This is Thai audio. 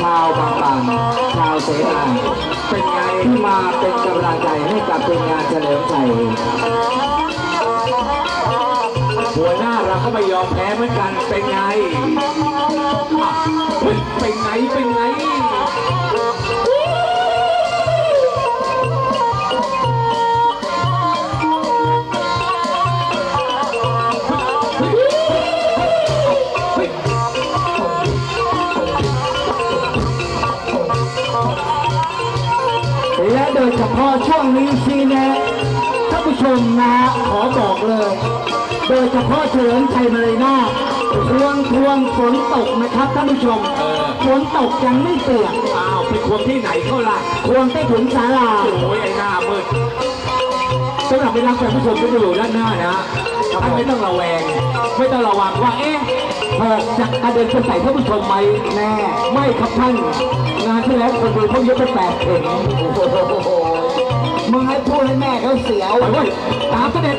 ชาวบางบางชาวเสนาเป็นไงที่มาเป็นกำลังใจให้กับเป็นงานเฉลิมชัยหัวหน้าเราก็ไม่ยอมแพ้เหมือนกันเป็นไง ยเฉพาะช่วงนี้ซีแนะท่านผู้ชมนะขอบอกเลย โดยเฉพาะเฉลิมชัยมาเลยนาทวงทวงฝนตกนะครับท่านผู้ชมเออฝนตกยังไม่เปียกอ้าวไปควงที่ไหนเขาล่ะควงใต้ถุนศาลาโอ้ยไอ้หน้ามืดสำหรับเวลาแฟนผู้ชมก็จะอยู่ด้านหน้านะท่านไม่ต้องระแวง ไม่ต้องระวังว่าเอ๊ะเอ่อจะกระเด็นไปใส่ท่านผู้ชมไหมแน่ ไม่ครับท่าน งานที่แล้วคนดูเขาเยอะไปแปดเข็มโอ้โหมึง ให้แม่เขาเสียวไปเว้ตามเสด็จ